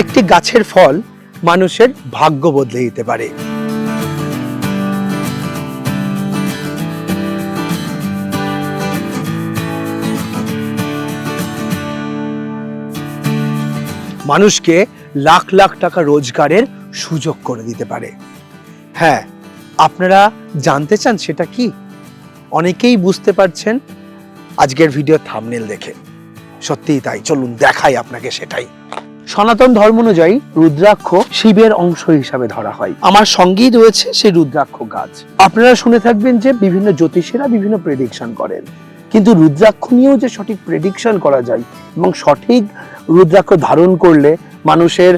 একটি গাছের ফল মানুষের ভাগ্য বদলে দিতে পারে। মানুষকে লাখ লাখ টাকা রোজগারের সুযোগ করে দিতে পারে। হ্যাঁ আপনারা জানতে চান সেটা কি? অনেকেই বুঝতে পারছেন আজকের ভিডিও থামনেল দেখে। সত্যিই তাই, চলুন দেখাই আপনাকে সেটাই। সনাতন ধর্ম অনুযায়ী রুদ্রাক্ষ শিবের অংশ হিসাবে ধরা হয়। আমার সঙ্গেই রয়েছে সেই রুদ্রাক্ষ গাছ। আপনারা শুনে থাকবেন যে বিভিন্ন জ্যোতিষীরা বিভিন্ন প্রেডিকশন করেন। কিন্তু রুদ্রাক্ষ নিয়েও যে সঠিক প্রেডিকশন করা যায় এবং সঠিক রুদ্রাক্ষ ধারণ করলে মানুষের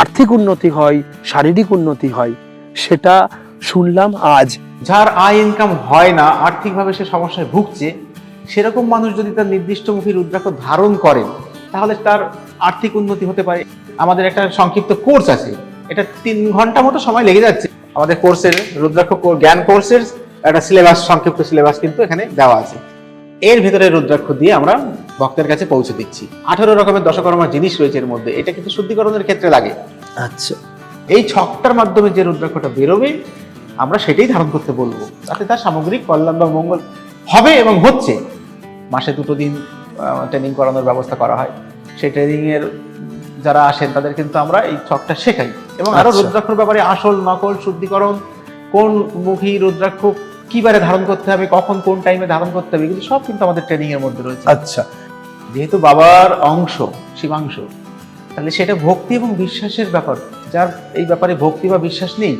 আর্থিক উন্নতি হয়, শারীরিক উন্নতি হয়, সেটা শুনলাম আজ। যার আয় ইনকাম হয় না, আর্থিকভাবে সে সমস্যায় ভুগছে, সেরকম মানুষ যদি তার নির্দিষ্টমুখী রুদ্রাক্ষ ধারণ করে, তাহলে তার আর্থিক উন্নতি হতে পারে। আমাদের একটা সংক্ষিপ্ত কোর্স আছে। এটা তিন ঘণ্টা মতো সময় লেগে যাচ্ছে। আমাদের কোর্সের রুদ্রাক্ষ জ্ঞান কোর্সের একটা সিলেবাস সংক্ষিপ্ত সিলেবাস কিন্তু এখানে দেওয়া আছে। এর ভিতরে রুদ্রাক্ষ দিয়ে আমরা ভক্তের কাছে পৌঁছে দিচ্ছি। আঠারো রকমের দশকর্মার জিনিস রয়েছে এর মধ্যে। এটা কিন্তু শুদ্ধিকরণের ক্ষেত্রে লাগে। আচ্ছা। এই ছকটার মাধ্যমে যে রুদ্রাক্ষটা বেরোবে আমরা সেটাই ধারণ করতে বলব। তাতে তার সামগ্রিক কল্যাণ বা মঙ্গল হবে এবং হচ্ছে। মাসে দুটো দিন ট্রেনিং করানোর ব্যবস্থা করা হয়। সেই ট্রেনিং এর যারা আসেন তাদের কিন্তু আমরা এই ছকটা শেখাই। এবং আরও আচ্ছা। রুদ্রাক্ষর ব্যাপারে আসল নকল শুদ্ধিকরণ কোন মুখী রুদ্রাক্ষ কিবারে ধারণ করতে হবে কখন কোন টাইমে ধারণ করতে হবে কিন্তু সব কিন্তু আমাদের ট্রেনিং এর মধ্যে রয়েছে। আচ্ছা। যেহেতু বাবার অংশ শিবাংশ তাহলে সেটা ভক্তি এবং বিশ্বাসের ব্যাপার। যার এই ব্যাপারে ভক্তি বা বিশ্বাস নেই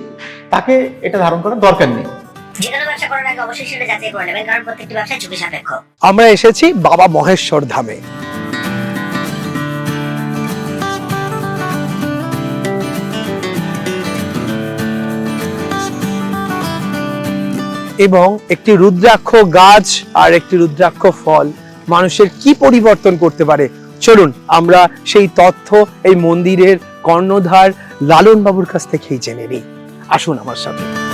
তাকে এটা ধারণ করার দরকার নেই। যে কোনো ব্যবসা করার আগে অবশ্যই সেটা যাচাই করে নেবেন কারণ প্রত্যেকটি ব্যবসা ঝুঁকি সাপেক্ষ। আমরা এসেছি বাবা মহেশ্বর ধামে। এবং একটি রুদ্রাক্ষ গাছ আর একটি রুদ্রাক্ষ ফল মানুষের কি পরিবর্তন করতে পারে? চলুন, আমরা সেই তথ্য এই মন্দিরের কর্ণধার লালন বাবুর কাছ থেকেই জেনে নিই। আসুন আমার সাথে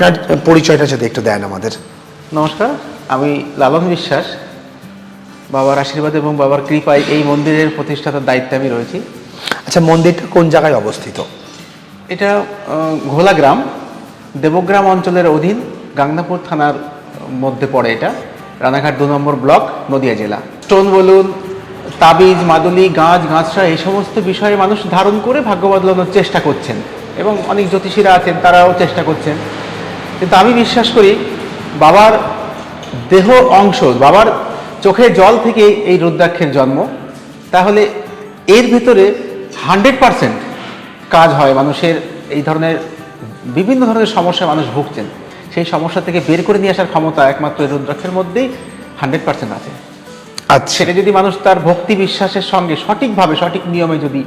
আপনার পরিচয়টা যদি একটু দেন আমাদের। নমস্কার আমি লালন বিশ্বাস। বাবার আশীর্বাদ এবং বাবার কৃপায় এই মন্দিরের প্রতিষ্ঠাতার দায়িত্বে আমি রয়েছি। আচ্ছা মন্দিরটা কোন জায়গায় অবস্থিত? এটা ঘোলা গ্রাম। দেবগ্রাম অঞ্চলের অধীন গাংনাপুর থানার মধ্যে পড়ে এটা। রানাঘাট দু নম্বর ব্লক নদিয়া জেলা। স্টোন বলুন তাবিজ মাদুলি গাছ গাছরা এই সমস্ত বিষয়ে মানুষ ধারণ করে ভাগ্য বদলানোর চেষ্টা করছেন। এবং অনেক জ্যোতিষীরা আছেন তারাও চেষ্টা করছেন। কিন্তু আমি বিশ্বাস করি বাবার দেহ অংশ বাবার চোখে জল থেকে এই রুদ্রাক্ষের জন্ম তাহলে এর ভিতরে হান্ড্রেড পারসেন্ট কাজ হয় মানুষের এই ধরনের বিভিন্ন ধরনের সমস্যা মানুষ ভুগছেন। সেই সমস্যা থেকে বের করে নিয়ে আসার ক্ষমতা একমাত্র এই রুদ্রাক্ষের মধ্যেই হান্ড্রেড পার্সেন্ট আছে। আচ্ছা। সেটা যদি মানুষ তার ভক্তি বিশ্বাসের সঙ্গে সঠিকভাবে সঠিক নিয়মে যদি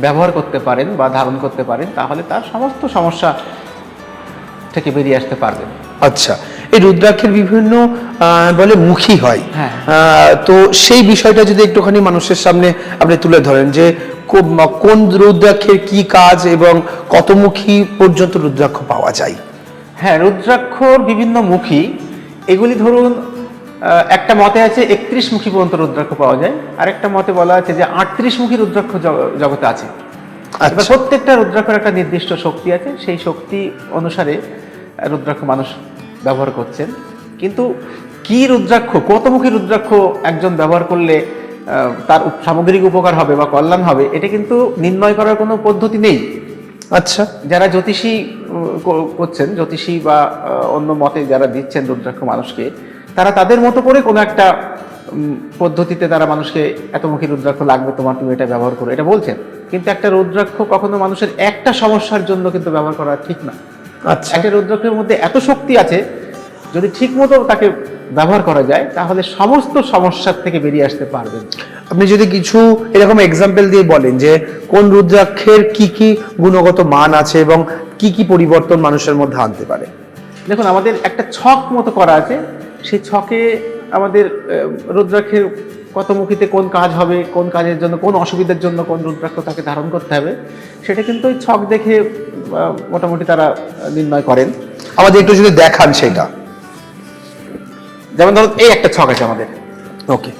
ব্যবহার করতে পারেন বা ধারণ করতে পারেন তাহলে তার সমস্ত সমস্যা থেকে বেরিয়ে আসতে পারবেন আচ্ছা এই রুদ্রাক্ষের বিভিন্ন বলে মুখী হয়। হ্যাঁ। তো সেই বিষয়টা যদি একটুখানি মানুষের সামনে আপনি তুলে ধরেন যে কোন রুদ্রাক্ষের কি কাজ এবং কতমুখী পর্যন্ত রুদ্রাক্ষ পাওয়া যায়? হ্যাঁ রুদ্রাক্ষর বিভিন্ন মুখী। এগুলি ধরুন একটা মতে আছে একত্রিশ মুখী পর্যন্ত রুদ্রাক্ষ পাওয়া যায় আর একটা মতে বলা আছে যে আটত্রিশ মুখী রুদ্রাক্ষ জগতে আছে। আচ্ছা। প্রত্যেকটা রুদ্রাক্ষর একটা নির্দিষ্ট শক্তি আছে সেই শক্তি অনুসারে রুদ্রাক্ষ মানুষ ব্যবহার করছেন। কিন্তু কি রুদ্রাক্ষ কতমুখী রুদ্রাক্ষ একজন ব্যবহার করলে তার সামগ্রিক উপকার হবে বা কল্যাণ হবে এটা কিন্তু নির্ণয় করার কোনো পদ্ধতি নেই। আচ্ছা। যারা জ্যোতিষী করছেন জ্যোতিষী বা অন্য মতে যারা দিচ্ছেন রুদ্রাক্ষ মানুষকে তারা তাদের মতো করে কোনো একটা পদ্ধতিতে তারা মানুষকে এতমুখী রুদ্রাক্ষ লাগবে তোমার তুমি এটা ব্যবহার করো এটা বলছেন। কিন্তু একটা রুদ্রাক্ষ কখনো মানুষের একটা সমস্যার জন্য কিন্তু ব্যবহার করা ঠিক না। একটা রুদ্রাক্ষের মধ্যে এত শক্তি আছে যদি ঠিক মতো তাকে ব্যবহার করা যায় তাহলে সমস্ত সমস্যার থেকে বেরিয়ে আসতে পারবেন। আপনি যদি কিছু এরকম এক্সাম্পল দিয়ে বলেন যে কোন রুদ্রাক্ষের কি কি গুণগত মান আছে এবং কি কি পরিবর্তন মানুষের মধ্যে আনতে পারে? দেখুন আমাদের একটা ছক মতো করা আছে। সেই ছকে আমাদের রুদ্রাক্ষের কত মুখীতে কোন কাজ হবে কোন কাজের জন্য কোন অসুবিধার জন্য কোন রুদ্রাক্ষ তাকে ধারণ করতে হবে সেটা কিন্তু ওই ছক দেখে মোটামুটি তারা নির্ণয় করেন। আমাদের একটু যদি দেখান সেটা। যেমন ধরুন এই একটা ছক আছে আমাদের। ওকে।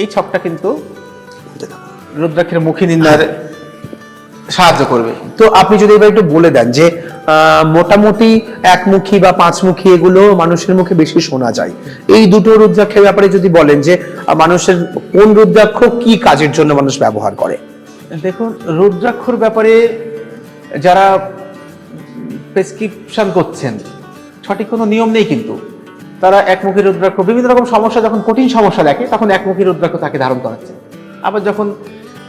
এই ছকটা কিন্তু রুদ্রাক্ষের মুখী নির্ণয়ের সাহায্য করবে। তো আপনি যদি এবার একটু বলে দেন যে মোটামুটি একমুখী বা পাঁচমুখী এগুলো মানুষের মুখে বেশি শোনা যায়। এই দুটো রুদ্রাক্ষের ব্যাপারে যদি বলেন যে মানুষের কোন রুদ্রাক্ষ কি কাজের জন্য মানুষ ব্যবহার করে? দেখুন, রুদ্রাক্ষর ব্যাপারে যারা প্রেসক্রিপশন করছেন, সঠিক কোনো নিয়ম নেই কিন্তু। তারা একমুখী রুদ্রাক্ষ, বিভিন্ন রকম সমস্যা, যখন কঠিন সমস্যা দেখে, তখন একমুখী রুদ্রাক্ষ তাকে ধারণ করাচ্ছে আবার যখন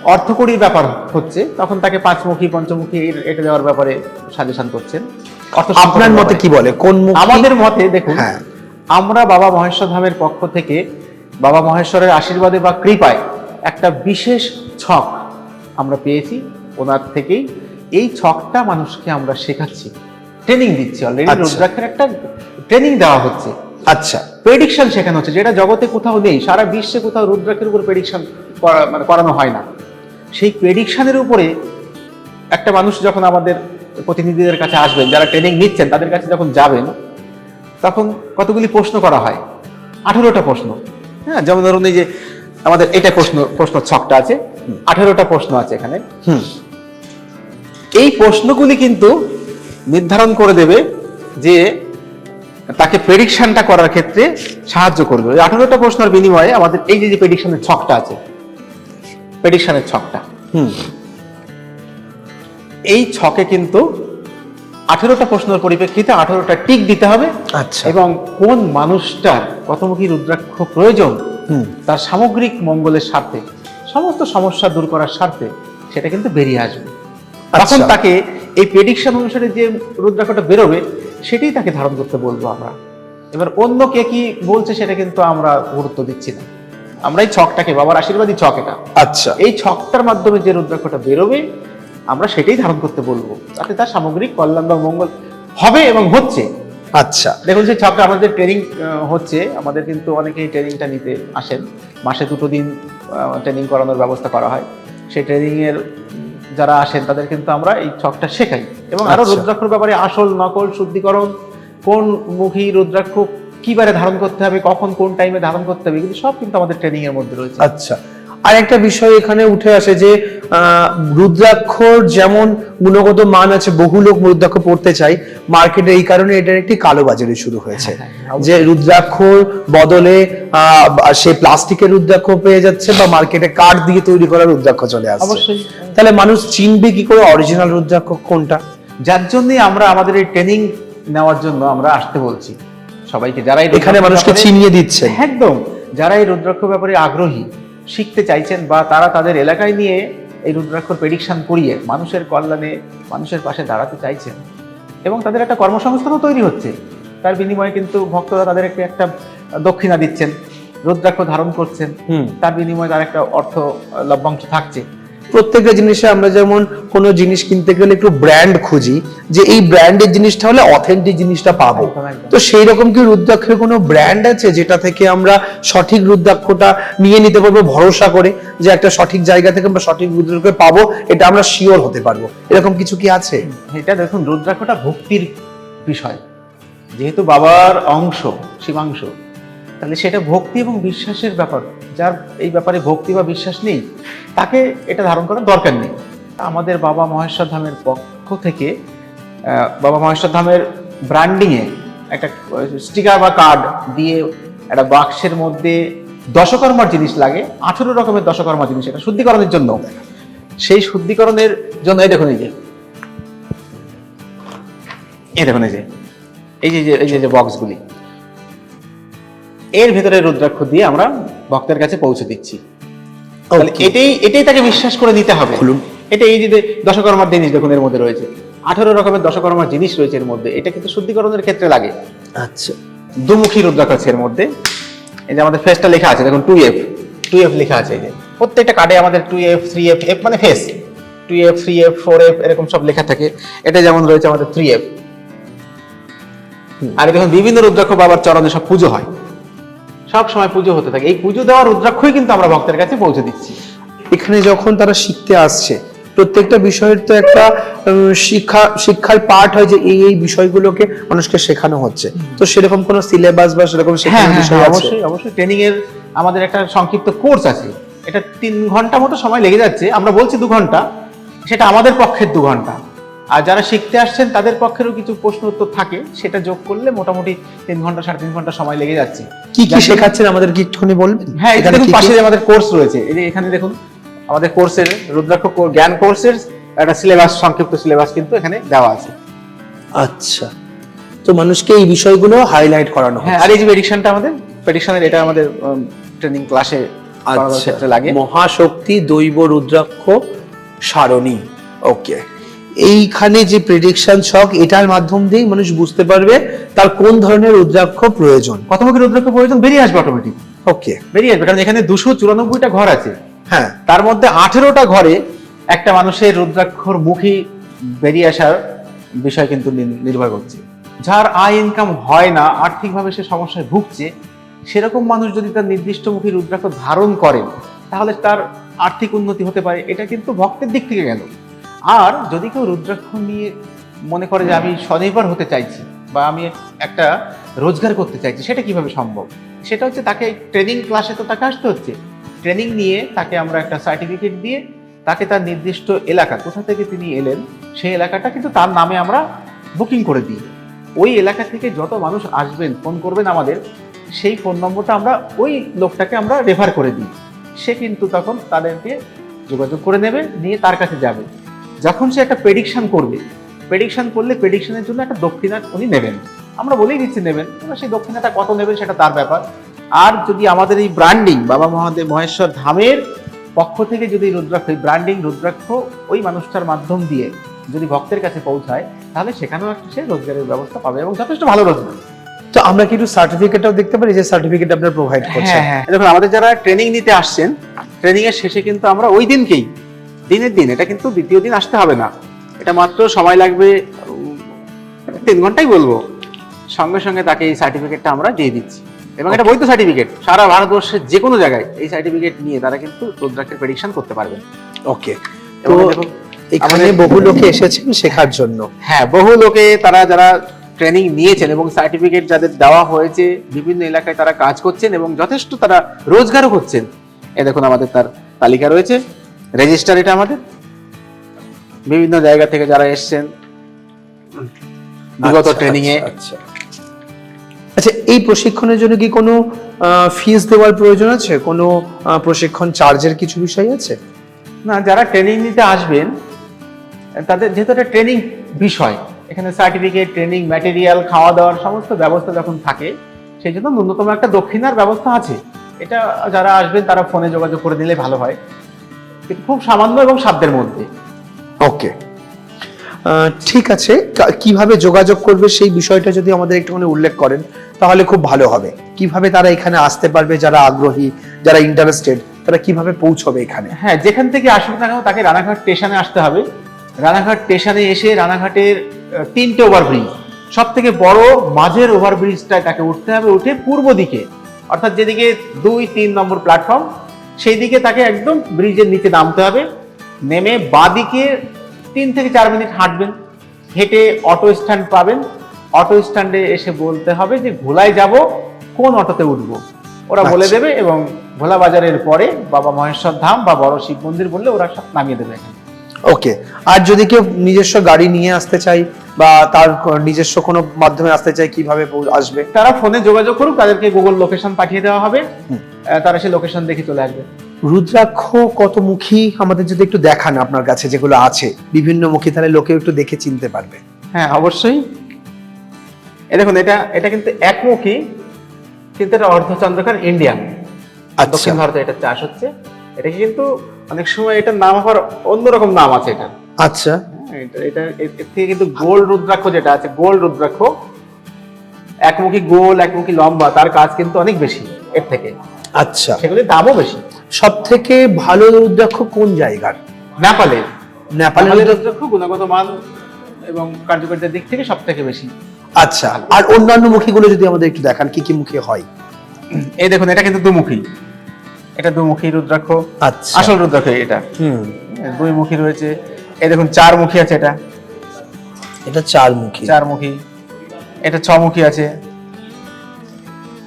অর্থকরীর ব্যাপার হচ্ছে তখন তাকে পাঁচমুখী পঞ্চমুখী এটা দেওয়ার ব্যাপারে সাজেশন করছেন। আপনার মতে কি বলে? কোন মুখী? আমাদের মতে দেখুন হ্যাঁ। আমরা বাবা মহেশ্বর ধামের পক্ষ থেকে বাবা মহেশ্বরের আশীর্বাদে বা কৃপায় একটা বিশেষ ছক আমরা পেয়েছি ওনার থেকেই। এই ছকটা মানুষকে আমরা শেখাচ্ছি। ট্রেনিং দিচ্ছি অলরেডি আচ্ছা। রুদ্রাক্ষের একটা ট্রেনিং দেওয়া হচ্ছে। আচ্ছা। প্রেডিকশন শেখানো হচ্ছে যেটা জগতে কোথাও নেই সারা বিশ্বে কোথাও রুদ্রাক্ষের উপর প্রেডিকশন মানে করানো হয় না। সেই প্রেডিকশানের উপরে একটা মানুষ যখন আমাদের প্রতিনিধিদের কাছে আসবেন, যারা ট্রেনিং নিচ্ছেন, তাদের কাছে যখন যাবেন, তখন কতগুলি প্রশ্ন করা হয়? আঠেরোটা প্রশ্ন। হ্যাঁ যেমন ধরুন এই যে আমাদের এটা প্রশ্ন প্রশ্ন ছকটা আছে। আঠেরোটা প্রশ্ন আছে এখানে। হুম। এই প্রশ্নগুলি কিন্তু নির্ধারণ করে দেবে যে তাকে প্রেডিকশনটা করার ক্ষেত্রে সাহায্য করবে। আঠারোটা প্রশ্নের বিনিময়ে আমাদের এই যে প্রেডিকশনের ছকটা আছে প্রেডিকশনের ছকটা। এই ছকে কিন্তু আঠেরোটা প্রশ্নের পরিপ্রেক্ষিতে আঠেরোটা টিক দিতে হবে আচ্ছা। এবং কোন মানুষটার কতমুখী রুদ্রাক্ষ প্রয়োজন তার সামগ্রিক মঙ্গলের স্বার্থে সমস্ত সমস্যা দূর করার স্বার্থে সেটা কিন্তু বেরিয়ে আসবে। তখন আচ্ছা। তাকে এই প্রেডিকশন অনুসারে যে রুদ্রাক্ষটা বেরোবে সেটাই তাকে ধারণ করতে বলব আমরা। এবার অন্য কে কি বলছে সেটা কিন্তু আমরা গুরুত্ব দিচ্ছি না। আমরা এই ছকটাকে বাবার আশীর্বাদী ছক এটা। আচ্ছা। এই ছকটার মাধ্যমে যে রুদ্রাক্ষটা বেরোবে আমরা সেটাই ধারণ করতে বলব। তাতে তার সামগ্রিক কল্যাণ বা মঙ্গল হবে এবং হচ্ছে। আচ্ছা। দেখুন সেই ছকটা আমাদের ট্রেনিং হচ্ছে। আমাদের কিন্তু অনেকেই ট্রেনিংটা নিতে আসেন। মাসে দুটো দিন ট্রেনিং করানোর ব্যবস্থা করা হয়। সেই ট্রেনিং এর যারা আসেন তাদের কিন্তু আমরা এই ছকটা শেখাই। এবং আরও আচ্ছা। রুদ্রাক্ষর ব্যাপারে আসল নকল শুদ্ধিকরণ কোন মুখী রুদ্রাক্ষ কিবারে ধারণ করতে হবে কখন কোন টাইমে ধারণ করতে হবে এগুলো সব কিন্তু আমাদের ট্রেনিং এর মধ্যে রয়েছে। আচ্ছা। আর একটা বিষয় এখানে উঠে আসে যে রুদ্রাক্ষর যেমন গুণগত মান আছে বহু লোক রুদ্রাক্ষ পড়তে চায় মার্কেটে এই কারণে এটার একটি কালোবাজারি শুরু হয়েছে। হ্যাঁ, হ্যাঁ, যে রুদ্রাক্ষর বদলে আহ, সে প্লাস্টিকের রুদ্রাক্ষ পেয়ে যাচ্ছে বা মার্কেটে কাঠ দিয়ে তৈরি করা রুদ্রাক্ষ চলে আসছে। তাহলে মানুষ চিনবে কি করে অরিজিনাল রুদ্রাক্ষ কোনটা? যার জন্যই আমরা আমাদের এই ট্রেনিং নেওয়ার জন্য আমরা আসতে বলছি। সবাইকে যারা এখানে মানুষকে চিনিয়ে দিচ্ছেন। একদম যারা এই রুদ্রাক্ষ ব্যাপারে আগ্রহী শিখতে চাইছেন বা তারা তাদের এলাকায় নিয়ে এই রুদ্রাক্ষর প্রেডিকশন করিয়ে মানুষের কল্যাণে মানুষের পাশে দাঁড়াতে চাইছেন। এবং তাদের একটা কর্মসংস্থানও তৈরি হচ্ছে। তার বিনিময়ে কিন্তু ভক্তরা তাদেরকে একটা দক্ষিণা দিচ্ছেন রুদ্রাক্ষ ধারণ করছেন। তার বিনিময়ে তার একটা অর্থ লভ্যাংশ থাকছে। প্রত্যেকটা জিনিসে আমরা যেমন কোনো জিনিস কিনতে গেলে একটু ব্র্যান্ড খুঁজি যে এই ব্র্যান্ডের জিনিসটা হলে অথেন্টিক জিনিসটা পাবো। তো সেই রকম কি রুদ্রাক্ষের কোনো ব্র্যান্ড আছে যেটা থেকে আমরা সঠিক রুদ্রাক্ষটা নিয়ে নিতে পারব ভরসা করে যে একটা সঠিক জায়গা থেকে আমরা সঠিক রুদ্রাক্ষ পাবো এটা আমরা শিওর হতে পারব? এরকম কিছু কি আছে? এটা দেখুন রুদ্রাক্ষটা ভক্তির বিষয়। যেহেতু বাবার অংশ শিবাংশ তাহলে সেটা ভক্তি এবং বিশ্বাসের ব্যাপার। যার এই ব্যাপারে ভক্তি বা বিশ্বাস নেই, তাকে এটা ধারণ করার দরকার নেই। আমাদের বাবা মহেশ্বর ধামের পক্ষ থেকে বাবা মহেশ্বর ধামের ব্র্যান্ডিংয়ে একটা স্টিকার বা কার্ড দিয়ে একটা বাক্সের মধ্যে দশকর্মার জিনিস লাগে, আঠেরো রকমের দশকর্মার জিনিস এটা শুদ্ধিকরণের জন্য। সেই শুদ্ধিকরণের জন্য, এই দেখুন এই যে। এই দেখুন এই যে। এই যে এই যে বক্সগুলি এর ভেতরে রুদ্রাক্ষ দিয়ে আমরা ভক্তের কাছে পৌঁছে দিচ্ছি। তাহলে এটাই এটাই তাকে বিশ্বাস করে নিতে হবে। এটা এই যে যে দশকর্মার জিনিস দেখুন এর মধ্যে রয়েছে। আঠারো রকমের দশকর্মার জিনিস রয়েছে এর মধ্যে। এটা কিন্তু শুদ্ধিকরণের ক্ষেত্রে লাগে। আচ্ছা। দুমুখী রুদ্রাক্ষ আছে এর মধ্যে। এই যে আমাদের ফেসটা লেখা আছে দেখুন টু এফ টু এফ লেখা আছে এই যে প্রত্যেকটা কার্ডে আমাদের two F three F F মানে face two F three F four F এরকম সব লেখা থাকে। এটা যেমন রয়েছে আমাদের থ্রি এফ আর দেখুন বিভিন্ন রুদ্রাক্ষ বাবার চরণে সব পুজো হয়। সব সময় পুজো হতে থাকে। এই পুজো দেওয়ার রুদ্রাক্ষই কিন্তু আমরা ভক্তের কাছে পৌঁছে দিচ্ছি। এখানে যখন তারা শিখতে আসছে প্রত্যেকটা বিষয়ের তো একটা শিক্ষা শিক্ষার পার্ট হয় যে এই এই বিষয়গুলোকে মানুষকে শেখানো হচ্ছে। তো সেরকম কোনো সিলেবাস বা সেরকম হ্যাঁ শেখানোর হ্যাঁ বিষয় হ্যাঁ, অবশ্যই অবশ্যই। ট্রেনিং এর আমাদের একটা সংক্ষিপ্ত কোর্স আছে। এটা তিন ঘণ্টা মতো সময় লেগে যাচ্ছে। আমরা বলছি দু ঘণ্টা সেটা আমাদের পক্ষের দু ঘণ্টা। আর যারা শিখতে আসছেন তাদের পক্ষেরও কিছু প্রশ্ন উত্তর থাকে। সেটা যোগ করলে মোটামুটি তিন ঘণ্টা সাড়ে তিন ঘণ্টা সময় লেগে যাচ্ছে। কি কি শেখাচ্ছেন আমাদের কি একটুখানি বলবেন? হ্যাঁ এখানে পাশে আমাদের কোর্স রয়েছে এই যে এখানে দেখুন আমাদের কোর্সের রুদ্রাক্ষ জ্ঞান কোর্সের একটা সিলেবাস সংক্ষিপ্ত সিলেবাস কিন্তু এখানে দেওয়া আছে। আচ্ছা। তো মানুষকে এই বিষয়গুলো হাইলাইট করানো হ্যাঁ আর এই যে প্রেডিকশনটা আমাদের প্রেডিকশনের এটা আমাদের ট্রেনিং ক্লাসে আচ্ছা। লাগে। মহাশক্তি দৈব রুদ্রাক্ষ সারণী। ওকে এইখানে যে প্রেডিকশন ছক এটার মাধ্যম দিয়েই মানুষ বুঝতে পারবে তার কোন ধরনের রুদ্রাক্ষ প্রয়োজন। কতমুখী রুদ্রাক্ষ প্রয়োজন? বেরিয়ে আসবে অটোমেটিক ওকে বেরিয়ে আসবে কারণ এখানে দুশো চুরানব্বইটা ঘর আছে। হ্যাঁ। তার মধ্যে আঠেরোটা ঘরে একটা মানুষের রুদ্রাক্ষর মুখী বেরিয়ে আসার বিষয় কিন্তু নির্ভর করছে। যার আয় ইনকাম হয় না আর্থিকভাবে সে সমস্যায় ভুগছে সেরকম মানুষ যদি তার নির্দিষ্ট মুখী রুদ্রাক্ষ ধারণ করেন তাহলে তার আর্থিক উন্নতি হতে পারে। এটা কিন্তু ভক্তের দিক থেকে গেল। আর যদি কেউ রুদ্রাক্ষ নিয়ে মনে করে যে আমি স্বনির্ভর হতে চাইছি বা আমি একটা রোজগার করতে চাইছি, সেটা কীভাবে সম্ভব? সেটা হচ্ছে তাকে ট্রেনিং ক্লাসে তো তাকে আসতে হচ্ছে। ট্রেনিং নিয়ে তাকে আমরা একটা সার্টিফিকেট দিয়ে তাকে তার নির্দিষ্ট এলাকা, কোথা থেকে তিনি এলেন, সেই এলাকাটা কিন্তু তার নামে আমরা বুকিং করে দিই। ওই এলাকা থেকে যত মানুষ আসবেন ফোন করবেন আমাদের, সেই ফোন নম্বরটা আমরা ওই লোকটাকে আমরা রেফার করে দিই। সে কিন্তু তখন তাদেরকে যোগাযোগ করে নেবে, নিয়ে তার কাছে যাবে। যখন সে একটা প্রেডিকশন করবে প্রেডিকশন করলে প্রেডিকশানের জন্য একটা দক্ষিণা উনি নেবেন। আমরা বলেই দিচ্ছি নেবেন এবার সেই দক্ষিণাটা কত নেবেন সেটা তার ব্যাপার। আর যদি আমাদের এই ব্র্যান্ডিং বাবা মহাদেব মহেশ্বর ধামের পক্ষ থেকে যদি রুদ্রাক্ষ এই ব্র্যান্ডিং রুদ্রাক্ষ ওই মানুষটার মাধ্যম দিয়ে যদি ভক্তের কাছে পৌঁছায় তাহলে সেখানেও একটা সে রোজগারের ব্যবস্থা পাবে এবং যথেষ্ট ভালো রোজগার। তো আমরা কিন্তু একটু সার্টিফিকেটটাও দেখতে পারি? যে সার্টিফিকেট আপনারা প্রোভাইড করছেন। হ্যাঁ হ্যাঁ। দেখুন আমাদের যারা ট্রেনিং নিতে আসছেন ট্রেনিং এর শেষে কিন্তু আমরা ওই দিনকেই দিনের দিন এটা কিন্তু দ্বিতীয় দিন আসতে হবে না। এটা মাত্র সময় লাগবে তিন ঘন্টাই বলব। সঙ্গে সঙ্গে তাকে এই সার্টিফিকেটটা আমরা দিয়ে দিচ্ছি। এবং এটা বৈধ সার্টিফিকেট সারা ভারতবর্ষের যে কোনো জায়গায় এই সার্টিফিকেট নিয়ে তারা কিন্তু রুদ্রাক্ষের প্রেডিকশন করতে পারবে। ওকে তো এখানে বহু লোকে এসেছেন শেখার জন্য। হ্যাঁ বহু লোকে তারা যারা ট্রেনিং নিয়েছেন এবং সার্টিফিকেট যাদের দেওয়া হয়েছে বিভিন্ন এলাকায় তারা কাজ করছেন এবং যথেষ্ট তারা রোজগারও করছেন। এ দেখুন আমাদের তার তালিকা রয়েছে। রেজিস্টার এটা আমাদের? বিভিন্ন জায়গা থেকে যারা এসছেন। বিগত আচ্ছা, ট্রেনিং এ। আচ্ছা, আচ্ছা। আচ্ছা এই প্রশিক্ষণের জন্য কি কোনো ফিস দেওয়ার প্রয়োজন আছে? কোনো প্রশিক্ষণ চার্জের কিছু বিষয় আছে? না যারা ট্রেনিং নিতে আসবেন তাদের যেহেতু একটা ট্রেনিং বিষয় এখানে সার্টিফিকেট ট্রেনিং ম্যাটেরিয়াল খাওয়া দাওয়ার সমস্ত ব্যবস্থা যখন থাকে সেই জন্য ন্যূনতম একটা দক্ষিণার ব্যবস্থা আছে। এটা যারা আসবেন তারা ফোনে যোগাযোগ করে দিলে ভালো হয়। খুব সামান্য এবং সাধ্যের মধ্যে। ওকে ঠিক আছে। কীভাবে যোগাযোগ করবে সেই বিষয়টা যদি আমাদের একটুখানি উল্লেখ করেন তাহলে খুব ভালো হবে। কীভাবে তারা এখানে আসতে পারবে যারা আগ্রহী যারা ইন্টারেস্টেড তারা কীভাবে পৌঁছবে এখানে? হ্যাঁ যেখান থেকে আসুক না কেন তাকে রানাঘাট স্টেশনে আসতে হবে। রানাঘাট স্টেশনে এসে রানাঘাটের তিনটে ওভারব্রিজ সব থেকে বড় মাঝের ওভারব্রিজটায় তাকে উঠতে হবে। উঠে পূর্ব দিকে অর্থাৎ যেদিকে দুই তিন নম্বর প্ল্যাটফর্ম সেই দিকে তাকে একদম ব্রিজের নিচে নামতে হবে। নেমে বাদিকে তিন থেকে চার মিনিট হাঁটবেন। হেঁটে অটো স্ট্যান্ড পাবেন। অটো স্ট্যান্ডে এসে বলতে হবে যে ঘোলায় যাব কোন অটোতে উঠব? ওরা বলে আচ্ছা। দেবে এবং ভোলা বাজারের পরে বাবা মহেশ্বর ধাম বা বড় শিব মন্দির বললে ওরা সব নামিয়ে দেবে এখানে। ওকে আর যদি কেউ নিজস্ব গাড়ি নিয়ে আসতে চাই বা তার নিজস্ব কোনো মাধ্যমে আসতে চাই কীভাবে আসবে? তারা ফোনে যোগাযোগ করুক তাদেরকে গুগল লোকেশন পাঠিয়ে দেওয়া হবে। তারা সেই লোকেশন দেখে চলে আসবে। রুদ্রাক্ষ কত মুখী আমাদের যদি একটু দেখান আপনার কাছে যেগুলো আছে বিভিন্ন মুখী তাহলে লোকে একটু দেখে চিনতে পারবে। হ্যাঁ অবশ্যই। এ দেখুন এটা এটা কিন্তু একমুখী কিন্তু এটা অর্ধচন্দ্রকার ইন্ডিয়ান আচ্ছা। দক্ষিণ ভারতে এটা চাষ হচ্ছে। এটা কিন্তু অনেক সময় এটার নাম আবার অন্যরকম নাম আছে এটা। আচ্ছা। হ্যাঁ, এটা এটা এর থেকে কিন্তু গোল্ড রুদ্রাক্ষ যেটা আছে গোল্ড রুদ্রাক্ষ একমুখী গোল একমুখী লম্বা তার কাজ কিন্তু অনেক বেশি এর থেকে। আচ্ছা। সেগুলির দামও বেশি। সব থেকে ভালো রুদ্রাক্ষ কোন জায়গার? নেপালের নেপালের রুদ্রাক্ষ? গুণগত মান এবং কার্যকারিতার দিক থেকে সব থেকে বেশি। আচ্ছা আর অন্যান্য মুখীগুলো যদি আমাদের একটু দেখান কি কি মুখী হয়? এই দেখুন এটা কিন্তু দুমুখী। এটা দুমুখী রুদ্রাক্ষ। আচ্ছা। আসল রুদ্রাক্ষ এটা। হুম। দুই মুখী রয়েছে। এই দেখুন চার মুখী আছে এটা। এটা চার মুখী চার মুখী এটা ছ মুখী আছে।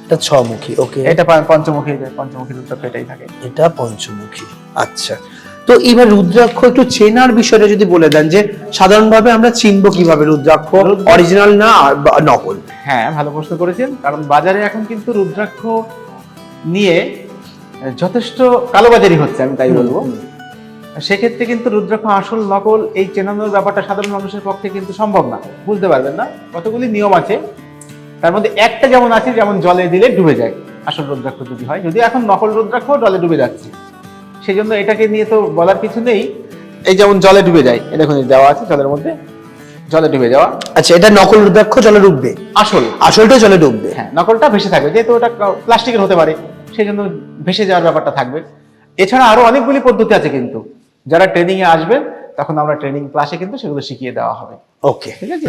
এটা ছ মুখী ওকে। এটা পঞ্চমুখী পঞ্চমুখী রুদ্রাক্ষ এটাই থাকে। এটা পঞ্চমুখী আচ্ছা। তো এবার রুদ্রাক্ষ একটু চেনার বিষয়টা যদি বলে দেন যে সাধারণভাবে আমরা চিনবো কীভাবে রুদ্রাক্ষ? রুদ্রাক্ষ- অরিজিনাল না নকল? হ্যাঁ ভালো প্রশ্ন করেছেন। কারণ বাজারে এখন কিন্তু রুদ্রাক্ষ নিয়ে যথেষ্ট কালোবাজারি হচ্ছে আমি তাই বলব। সেক্ষেত্রে কিন্তু রুদ্রাক্ষ আসল নকল এই চেনানোর ব্যাপারটা সাধারণ মানুষের পক্ষে কিন্তু সম্ভব না বুঝতে পারবেন না? কতগুলি নিয়ম আছে তার মধ্যে একটা যেমন আছে যেমন জলে দিলে ডুবে যায় আসল রুদ্রাক্ষ যদি হয়। যদি এখন নকল রুদ্রাক্ষ জলে ডুবে যাচ্ছে। সেই জন্য এটাকে নিয়ে তো বলার কিছু নেই। এই যেমন জলে ডুবে যায় এই দেখুন দেওয়া আছে জলের মধ্যে জলে ডুবে যাওয়া। আচ্ছা এটা নকল রুদ্রাক্ষ জলে ডুববে? আসল। আসলটা জলে ডুববে? হ্যাঁ নকলটা ভেসে থাকবে যেহেতু ওটা প্লাস্টিকের হতে পারে। সেই জন্য ভেসে যাওয়ার ব্যাপারটা থাকবে। এছাড়া আরও অনেকগুলি পদ্ধতি আছে কিন্তু। যারা ট্রেনিং এ আসবেন তখন আমরা ট্রেনিং ক্লাসে কিন্তু সেগুলো শিখিয়ে দেওয়া হবে। ওকে ঠিক আছে?